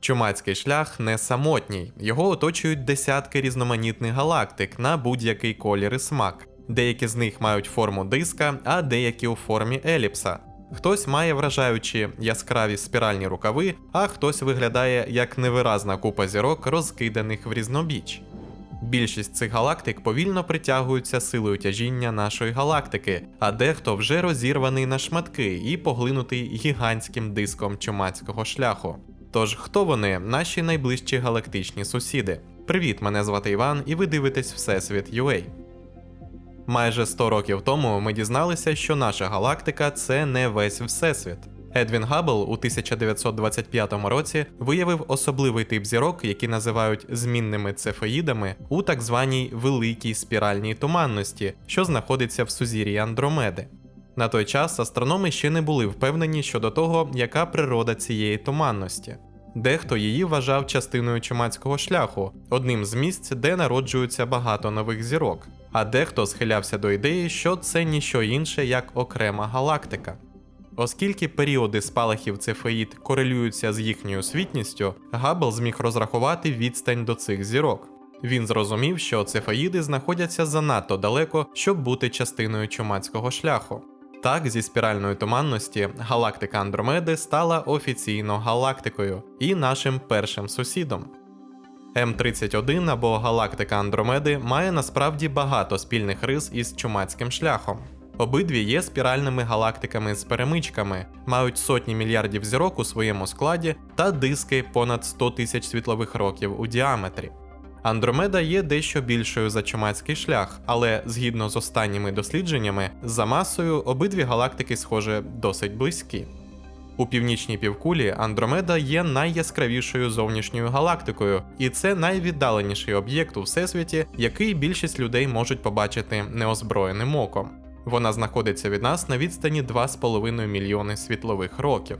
Чумацький шлях не самотній, його оточують десятки різноманітних галактик на будь-який колір і смак. Деякі з них мають форму диска, а деякі у формі еліпса. Хтось має вражаючі яскраві спіральні рукави, а хтось виглядає як невиразна купа зірок, розкиданих в різнобіч. Більшість цих галактик повільно притягуються силою тяжіння нашої галактики, а дехто вже розірваний на шматки і поглинутий гігантським диском чумацького шляху. Тож, хто вони, наші найближчі галактичні сусіди? Привіт, мене звати Іван, і ви дивитесь Всесвіт UA. Майже 100 років тому ми дізналися, що наша галактика це не весь всесвіт. Едвін Габбл у 1925 році виявив особливий тип зірок, які називають змінними цефеїдами, у так званій великій спіральній туманності, що знаходиться в сузір'ї Андромеди. На той час астрономи ще не були впевнені щодо того, яка природа цієї туманності. Дехто її вважав частиною чумацького шляху, одним з місць, де народжуються багато нових зірок, а дехто схилявся до ідеї, що це ніщо інше як окрема галактика. Оскільки періоди спалахів цефеїд корелюються з їхньою світністю, Габбл зміг розрахувати відстань до цих зірок. Він зрозумів, що цефеїди знаходяться занадто далеко, щоб бути частиною чумацького шляху. Так, зі спіральної туманності галактика Андромеди стала офіційно галактикою і нашим першим сусідом. М31 або галактика Андромеди має насправді багато спільних рис із чумацьким шляхом. Обидві є спіральними галактиками з перемичками, мають сотні мільярдів зірок у своєму складі та диски понад 100 тисяч світлових років у діаметрі. Андромеда є дещо більшою за чумацький шлях, але згідно з останніми дослідженнями, за масою обидві галактики, схоже, досить близькі. У північній півкулі Андромеда є найяскравішою зовнішньою галактикою, і це найвіддаленіший об'єкт у всесвіті, який більшість людей можуть побачити неозброєним оком. Вона знаходиться від нас на відстані 2,5 мільйони світлових років.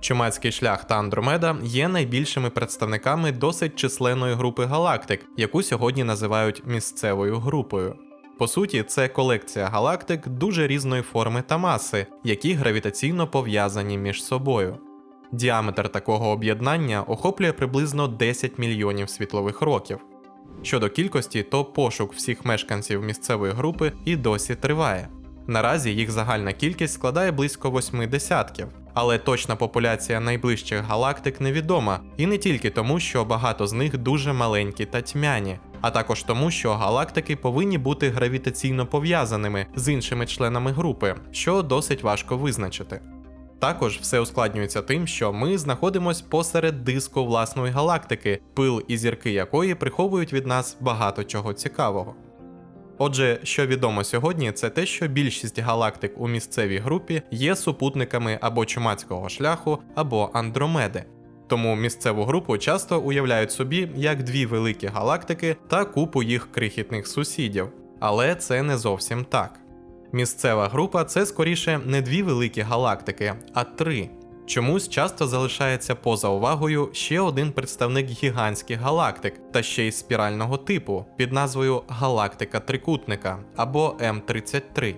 Чумацький шлях та Андромеда є найбільшими представниками досить численної групи галактик, яку сьогодні називають місцевою групою. По суті, це колекція галактик дуже різної форми та маси, які гравітаційно пов'язані між собою. Діаметр такого об'єднання охоплює приблизно 10 мільйонів світлових років. Щодо кількості, то пошук всіх мешканців місцевої групи і досі триває. Наразі їх загальна кількість складає близько восьми десятків, але точна популяція найближчих галактик невідома, і не тільки тому, що багато з них дуже маленькі та тьмяні, а також тому, що галактики повинні бути гравітаційно пов'язаними з іншими членами групи, що досить важко визначити. Також все ускладнюється тим, що ми знаходимося посеред диску власної галактики, пил і зірки якої приховують від нас багато чого цікавого. Отже, що відомо сьогодні, це те, що більшість галактик у місцевій групі є супутниками або чумацького шляху, або Андромеди. Тому місцеву групу часто уявляють собі як дві великі галактики та купу їх крихітних сусідів, але це не зовсім так. Місцева група це скоріше не дві великі галактики, а три. Чомусь часто залишається поза увагою ще один представник гігантських галактик та ще й спірального типу під назвою Галактика Трикутника або М33.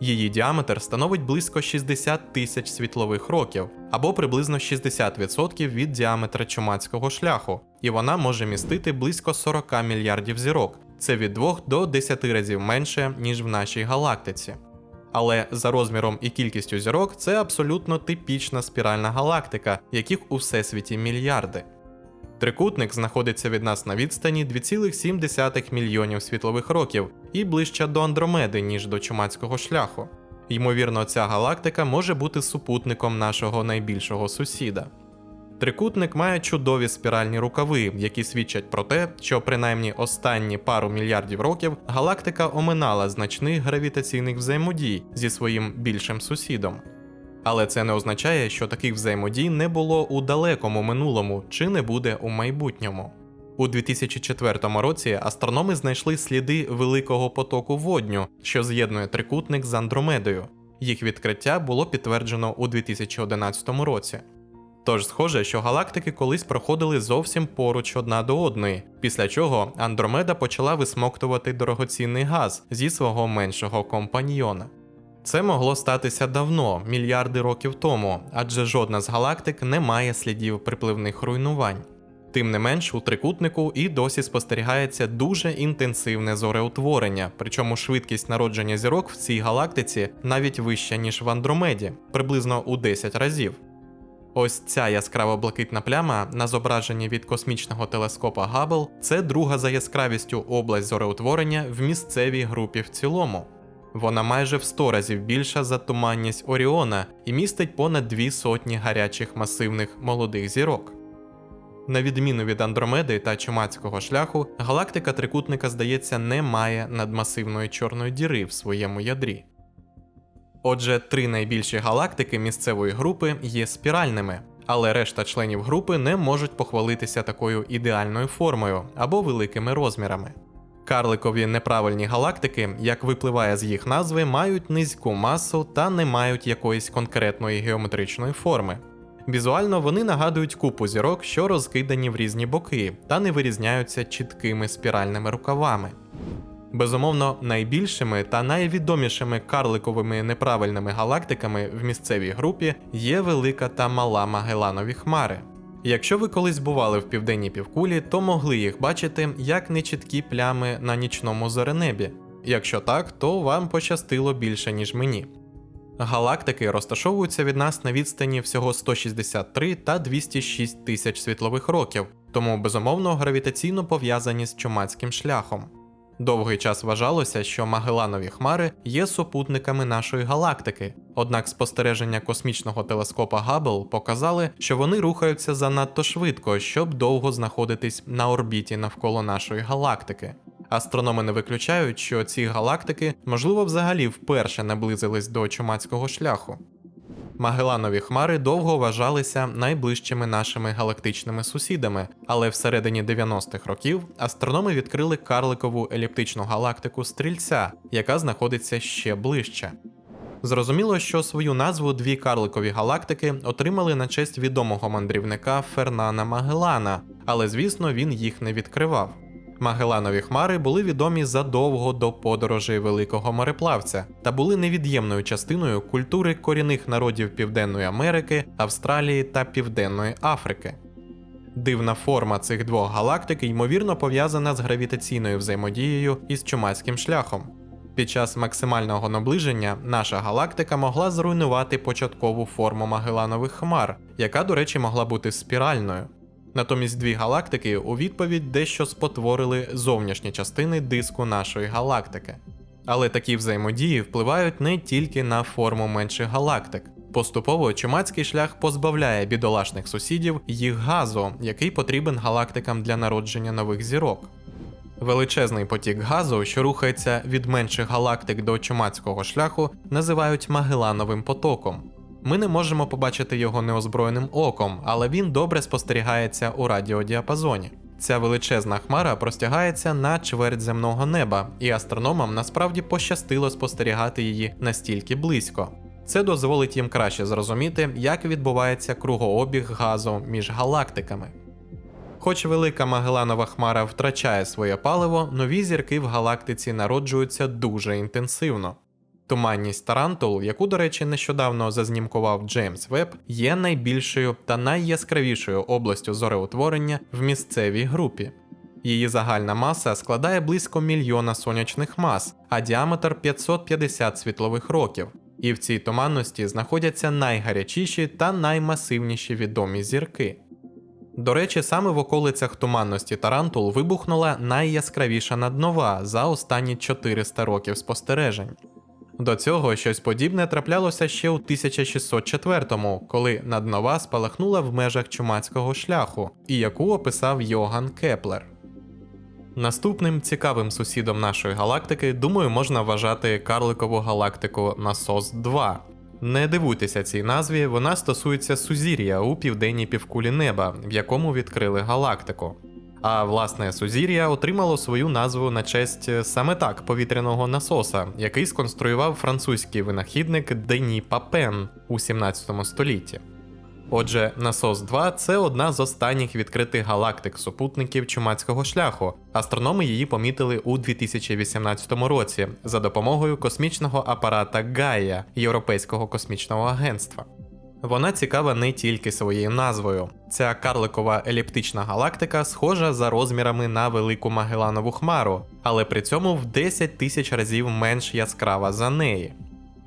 Її діаметр становить близько 60 тисяч світлових років або приблизно 60% від діаметра чумацького шляху, і вона може містити близько 40 мільярдів зірок. Це від 2 до 10 разів менше, ніж в нашій галактиці. Але за розміром і кількістю зірок це абсолютно типічна спіральна галактика, яких у всесвіті мільярди. Трикутник знаходиться від нас на відстані 2,7 мільйонів світлових років і ближче до Андромеди, ніж до чумацького шляху. Ймовірно, ця галактика може бути супутником нашого найбільшого сусіда. Трикутник має чудові спіральні рукави, які свідчать про те, що принаймні останні пару мільярдів років галактика оминала значних гравітаційних взаємодій зі своїм більшим сусідом. Але це не означає, що таких взаємодій не було у далекому минулому чи не буде у майбутньому. У 2004 році астрономи знайшли сліди великого потоку водню, що з'єднує трикутник з Андромедою. Їх відкриття було підтверджено у 2011 році. Тож схоже, що галактики колись проходили зовсім поруч одна до одної, після чого Андромеда почала висмоктувати дорогоцінний газ зі свого меншого компаньйона. Це могло статися давно, мільярди років тому, адже жодна з галактик не має слідів припливних руйнувань. Тим не менш, у трикутнику і досі спостерігається дуже інтенсивне зореутворення, причому швидкість народження зірок в цій галактиці навіть вища, ніж в Андромеді, приблизно у 10 разів. Ось ця яскраво блакитна пляма на зображенні від космічного телескопа Габл це друга за яскравістю область зореутворення в місцевій групі в цілому. Вона майже в 100 разів більша за туманність Оріона і містить понад дві сотні гарячих масивних молодих зірок. На відміну від Андромеди та Чумацького шляху, галактика трикутника, здається, не має надмасивної чорної діри в своєму ядрі. Отже, три найбільші галактики місцевої групи є спіральними, але решта членів групи не можуть похвалитися такою ідеальною формою або великими розмірами. Карликові неправильні галактики, як випливає з їх назви, мають низьку масу та не мають якоїсь конкретної геометричної форми. Візуально вони нагадують купу зірок, що розкидані в різні боки, та не вирізняються чіткими спіральними рукавами. Безумовно, найбільшими та найвідомішими карликовими неправильними галактиками в місцевій групі є велика та мала Магеланові хмари. Якщо ви колись бували в південній півкулі, то могли їх бачити як нечіткі плями на нічному зоренебі. Якщо так, то вам пощастило більше, ніж мені. Галактики розташовуються від нас на відстані всього 163 та 206 тисяч світлових років, тому безумовно гравітаційно пов'язані з чумацьким шляхом. Довгий час вважалося, що Магеланові хмари є супутниками нашої галактики, однак спостереження космічного телескопа Габл показали, що вони рухаються занадто швидко, щоб довго знаходитись на орбіті навколо нашої галактики. Астрономи не виключають, що ці галактики, можливо, взагалі вперше наблизились до чумацького шляху. Магеланові хмари довго вважалися найближчими нашими галактичними сусідами, але всередині 90-х років астрономи відкрили карликову еліптичну галактику Стрільця, яка знаходиться ще ближче. Зрозуміло, що свою назву дві карликові галактики отримали на честь відомого мандрівника Фернана Магеллана, але звісно він їх не відкривав. Магеланові хмари були відомі задовго до подорожей великого мореплавця та були невід'ємною частиною культури корінних народів Південної Америки, Австралії та Південної Африки. Дивна форма цих двох галактик ймовірно пов'язана з гравітаційною взаємодією із чумацьким шляхом. Під час максимального наближення наша галактика могла зруйнувати початкову форму Магеланових хмар, яка, до речі, могла бути спіральною. Натомість дві галактики у відповідь дещо спотворили зовнішні частини диску нашої галактики. Але такі взаємодії впливають не тільки на форму менших галактик. Поступово чумацький шлях позбавляє бідолашних сусідів їх газу, який потрібен галактикам для народження нових зірок. Величезний потік газу, що рухається від менших галактик до чумацького шляху, називають Магелановим потоком. Ми не можемо побачити його неозброєним оком, але він добре спостерігається у радіодіапазоні. Ця величезна хмара простягається на чверть земного неба, і астрономам насправді пощастило спостерігати її настільки близько. Це дозволить їм краще зрозуміти, як відбувається кругообіг газу між галактиками. Хоч велика Магеланова хмара втрачає своє паливо, нові зірки в галактиці народжуються дуже інтенсивно. Туманність Тарантул, яку, до речі, нещодавно зазнімкував Джеймс Веб, є найбільшою та найяскравішою областю зореутворення в місцевій групі. Її загальна маса складає близько мільйона сонячних мас, а діаметр 550 світлових років. І в цій туманності знаходяться найгарячіші та наймасивніші відомі зірки. До речі, саме в околицях туманності Тарантул вибухнула найяскравіша наднова за останні 400 років спостережень. До цього щось подібне траплялося ще у 1604-му, коли наднова спалахнула в межах чумацького шляху, і яку описав Йоган Кеплер. Наступним цікавим сусідом нашої галактики, думаю, можна вважати карликову галактику Насос 2. Не дивуйтеся цій назві, вона стосується сузір'я у південній півкулі неба, в якому відкрили галактику. А власне сузір'я отримало свою назву на честь е, саме так повітряного насоса, який сконструював французький винахідник Дені Папен у 17 столітті. Отже, насос 2 це одна з останніх відкритих галактик супутників чумацького шляху. Астрономи її помітили у 2018 році за допомогою космічного апарата Гая Європейського космічного агентства. Вона цікава не тільки своєю назвою. Ця карликова еліптична галактика схожа за розмірами на велику Магеланову хмару, але при цьому в 10 тисяч разів менш яскрава за неї.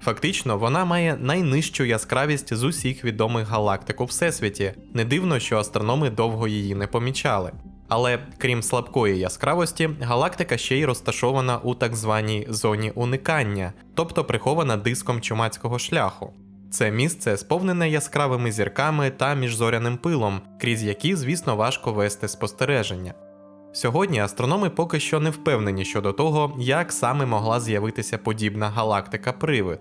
Фактично, вона має найнижчу яскравість з усіх відомих галактик у всесвіті. Не дивно, що астрономи довго її не помічали. Але крім слабкої яскравості, галактика ще й розташована у так званій зоні уникання, тобто прихована диском чумацького шляху. Це місце сповнене яскравими зірками та міжзоряним пилом, крізь які, звісно, важко вести спостереження. Сьогодні астрономи поки що не впевнені щодо того, як саме могла з'явитися подібна галактика-привид.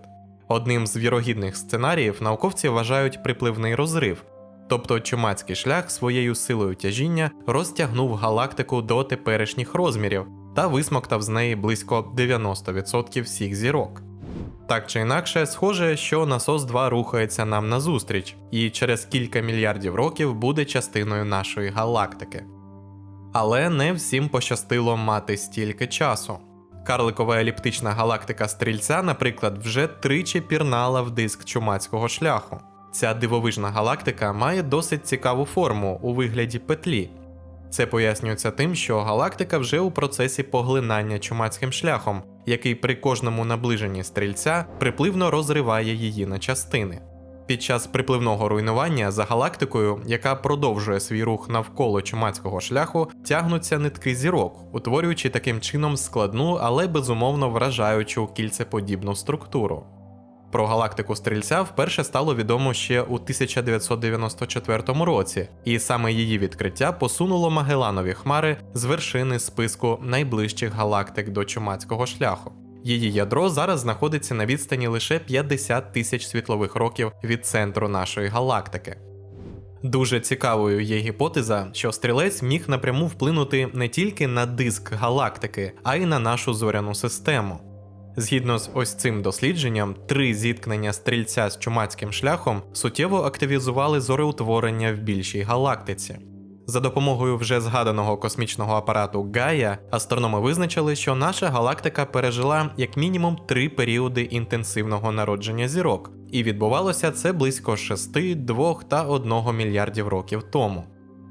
Одним з вірогідних сценаріїв науковці вважають припливний розрив, тобто чумацький шлях своєю силою тяжіння розтягнув галактику до теперішніх розмірів та висмоктав з неї близько 90% всіх зірок. Так чи інакше, схоже, що насос 2 рухається нам назустріч, і через кілька мільярдів років буде частиною нашої галактики. Але не всім пощастило мати стільки часу. Карликова еліптична галактика стрільця, наприклад, вже тричі пірнала в диск чумацького шляху. Ця дивовижна галактика має досить цікаву форму у вигляді петлі. Це пояснюється тим, що галактика вже у процесі поглинання чумацьким шляхом, який при кожному наближенні стрільця припливно розриває її на частини. Під час припливного руйнування за галактикою, яка продовжує свій рух навколо чумацького шляху, тягнуться нитки зірок, утворюючи таким чином складну, але безумовно вражаючу кільцеподібну структуру. Про галактику стрільця вперше стало відомо ще у 1994 році, і саме її відкриття посунуло Магеланові хмари з вершини списку найближчих галактик до чумацького шляху. Її ядро зараз знаходиться на відстані лише 50 тисяч світлових років від центру нашої галактики. Дуже цікавою є гіпотеза, що стрілець міг напряму вплинути не тільки на диск галактики, а й на нашу зоряну систему. Згідно з ось цим дослідженням, три зіткнення стрільця з чумацьким шляхом суттєво активізували зореутворення в більшій галактиці. За допомогою вже згаданого космічного апарату Гая астрономи визначили, що наша галактика пережила як мінімум три періоди інтенсивного народження зірок, і відбувалося це близько 6, 2 та 1 мільярдів років тому.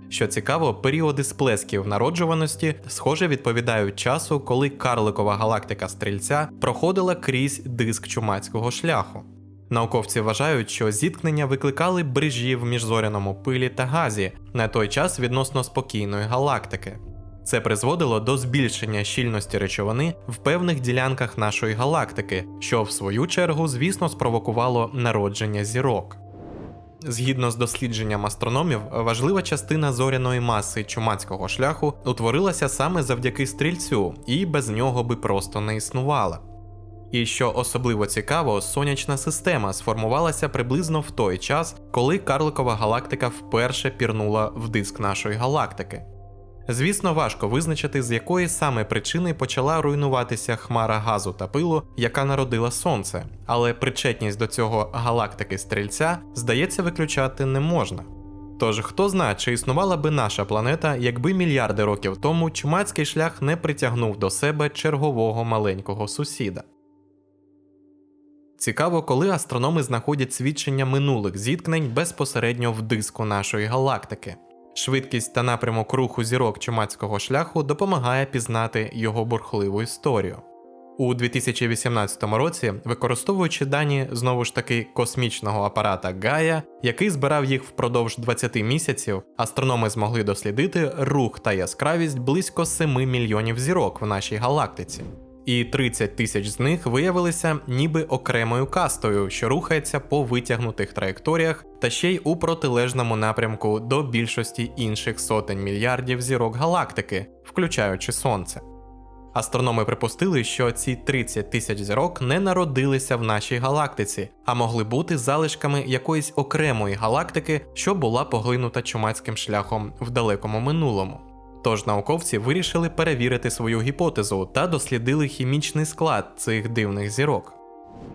Що цікаво, періоди сплесків народжуваності схоже відповідають часу, коли карликова галактика стрільця проходила крізь диск чумацького шляху. Науковці вважають, що зіткнення викликали брижі в міжзоряному пилі та газі на той час відносно спокійної галактики. Це призводило до збільшення щільності речовини в певних ділянках нашої галактики, що в свою чергу, звісно, спровокувало народження зірок. Згідно з дослідженням астрономів, важлива частина зоряної маси чумацького шляху утворилася саме завдяки стрільцю, і без нього би просто не існувала. І що особливо цікаво, сонячна система сформувалася приблизно в той час, коли карликова галактика вперше пірнула в диск нашої галактики. Звісно, важко визначити, з якої саме причини почала руйнуватися хмара газу та пилу, яка народила сонце, але причетність до цього галактики стрільця, здається, виключати не можна. Тож хто знає, чи існувала би наша планета, якби мільярди років тому чумацький шлях не притягнув до себе чергового маленького сусіда. Цікаво, коли астрономи знаходять свідчення минулих зіткнень безпосередньо в диску нашої галактики. Швидкість та напрямок руху зірок чумацького шляху допомагає пізнати його бурхливу історію. У 2018 році, використовуючи дані знову ж таки космічного апарата Гая, який збирав їх впродовж 20 місяців, астрономи змогли дослідити рух та яскравість близько 7 мільйонів зірок в нашій галактиці. І 30 тисяч з них виявилися ніби окремою кастою, що рухається по витягнутих траєкторіях та ще й у протилежному напрямку до більшості інших сотень мільярдів зірок галактики, включаючи сонце. Астрономи припустили, що ці 30 тисяч зірок не народилися в нашій галактиці, а могли бути залишками якоїсь окремої галактики, що була поглинута чумацьким шляхом в далекому минулому. Тож науковці вирішили перевірити свою гіпотезу та дослідили хімічний склад цих дивних зірок.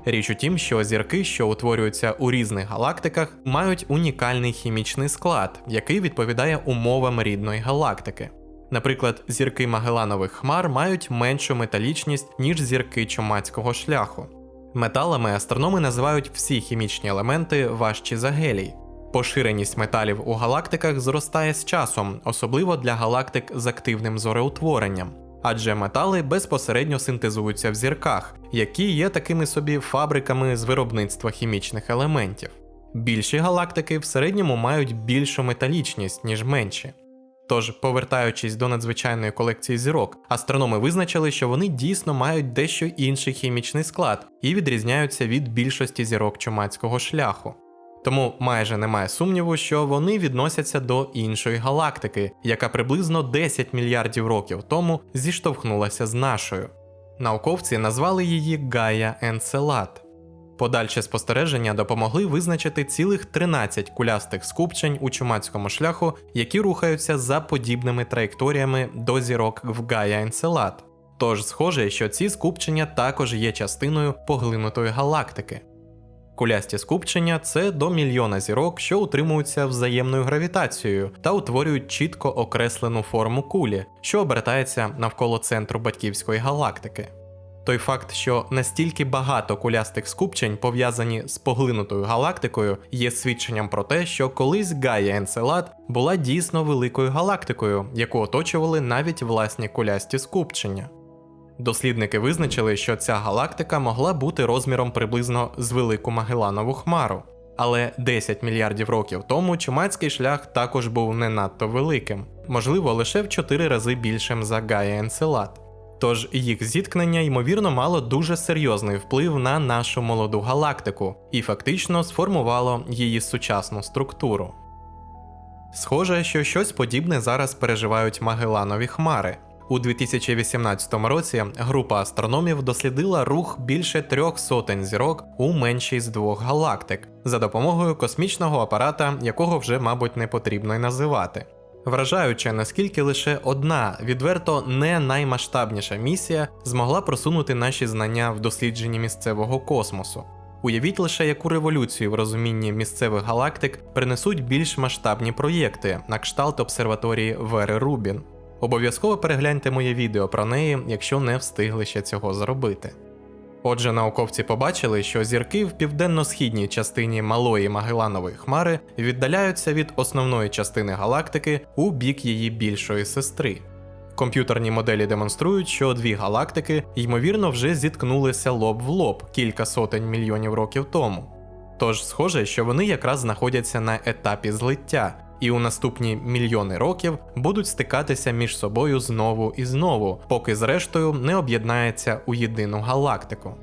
Річ у тім, що зірки, що утворюються у різних галактиках, мають унікальний хімічний склад, який відповідає умовам рідної галактики. Наприклад, зірки Магеланових хмар мають меншу металічність, ніж зірки чумацького шляху. Металами астрономи називають всі хімічні елементи важчі за гелій. Поширеність металів у галактиках зростає з часом, особливо для галактик з активним зореутворенням, адже метали безпосередньо синтезуються в зірках, які є такими собі фабриками з виробництва хімічних елементів. Більші галактики в середньому мають більшу металічність, ніж менші. Тож, повертаючись до надзвичайної колекції зірок, астрономи визначили, що вони дійсно мають дещо інший хімічний склад і відрізняються від більшості зірок чумацького шляху. Тому майже немає сумніву, що вони відносяться до іншої галактики, яка приблизно 10 мільярдів років тому зіштовхнулася з нашою. Науковці назвали її Гая Енцелад. Подальші спостереження допомогли визначити цілих 13 кулястих скупчень у чумацькому шляху, які рухаються за подібними траєкторіями до зірок в Гая Енцелад. Тож схоже, що ці скупчення також є частиною поглинутої галактики. Кулясті скупчення це до мільйона зірок, що утримуються взаємною гравітацією та утворюють чітко окреслену форму кулі, що обертається навколо центру батьківської галактики. Той факт, що настільки багато кулястих скупчень пов'язані з поглинутою галактикою, є свідченням про те, що колись Гая Енцелад була дійсно великою галактикою, яку оточували навіть власні кулясті скупчення. Дослідники визначили, що ця галактика могла бути розміром приблизно з велику Магеланову хмару. Але 10 мільярдів років тому чумацький шлях також був не надто великим, можливо, лише в 4 рази більшим за Гая Енцелад. Тож їх зіткнення, ймовірно, мало дуже серйозний вплив на нашу молоду галактику і фактично сформувало її сучасну структуру. Схоже, що щось подібне зараз переживають Магеланові хмари. У 2018 році група астрономів дослідила рух більше трьох сотень зірок у меншій з двох галактик за допомогою космічного апарата, якого вже, мабуть, не потрібно й називати. Вражаюче, наскільки лише одна відверто не наймасштабніша місія змогла просунути наші знання в дослідженні місцевого космосу. Уявіть лише, яку революцію в розумінні місцевих галактик принесуть більш масштабні проєкти на кшталт обсерваторії Вери Рубін. Обов'язково перегляньте моє відео про неї, якщо не встигли ще цього зробити. Отже, науковці побачили, що зірки в південно-східній частині малої Магеланової хмари віддаляються від основної частини галактики у бік її більшої сестри. Комп'ютерні моделі демонструють, що дві галактики, ймовірно, вже зіткнулися лоб в лоб кілька сотень мільйонів років тому. Тож схоже, що вони якраз знаходяться на етапі злиття, і у наступні мільйони років будуть стикатися між собою знову і знову, поки зрештою не об'єднається у єдину галактику.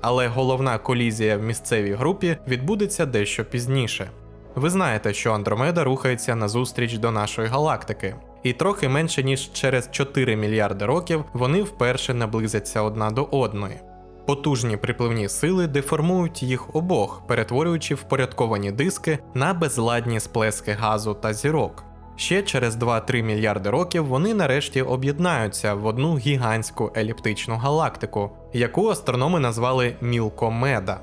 Але головна колізія в місцевій групі відбудеться дещо пізніше. Ви знаєте, що Андромеда рухається назустріч до нашої галактики, і трохи менше ніж через 4 мільярди років вони вперше наблизяться одна до одної. Потужні припливні сили деформують їх обох, перетворюючи впорядковані диски на безладні сплески газу та зірок. Ще через 2-3 мільярди років вони нарешті об'єднаються в одну гігантську еліптичну галактику, яку астрономи назвали Мілкомеда.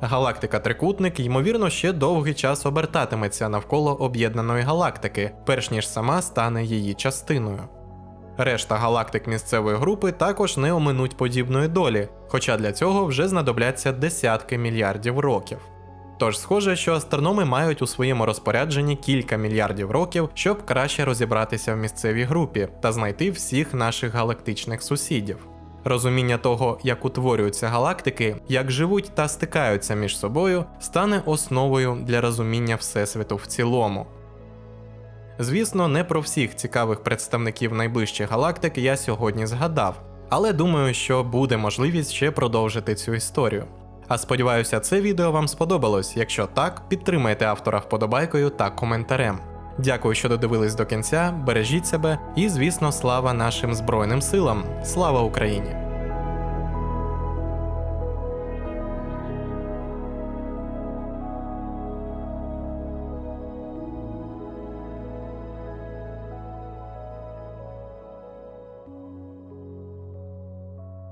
Галактика Трикутник, ймовірно, ще довгий час обертатиметься навколо об'єднаної галактики, перш ніж сама стане її частиною. Решта галактик місцевої групи також не оминуть подібної долі, хоча для цього вже знадобляться десятки мільярдів років. Тож схоже, що астрономи мають у своєму розпорядженні кілька мільярдів років, щоб краще розібратися в місцевій групі та знайти всіх наших галактичних сусідів. Розуміння того, як утворюються галактики, як живуть та стикаються між собою, стане основою для розуміння Всесвіту в цілому. Звісно, не про всіх цікавих представників найближчих галактик я сьогодні згадав, але думаю, що буде можливість ще продовжити цю історію. А сподіваюся, це відео вам сподобалось. Якщо так, підтримайте автора вподобайкою та коментарем. Дякую, що додивились до кінця, бережіть себе і, звісно, слава нашим Збройним силам. Слава Україні!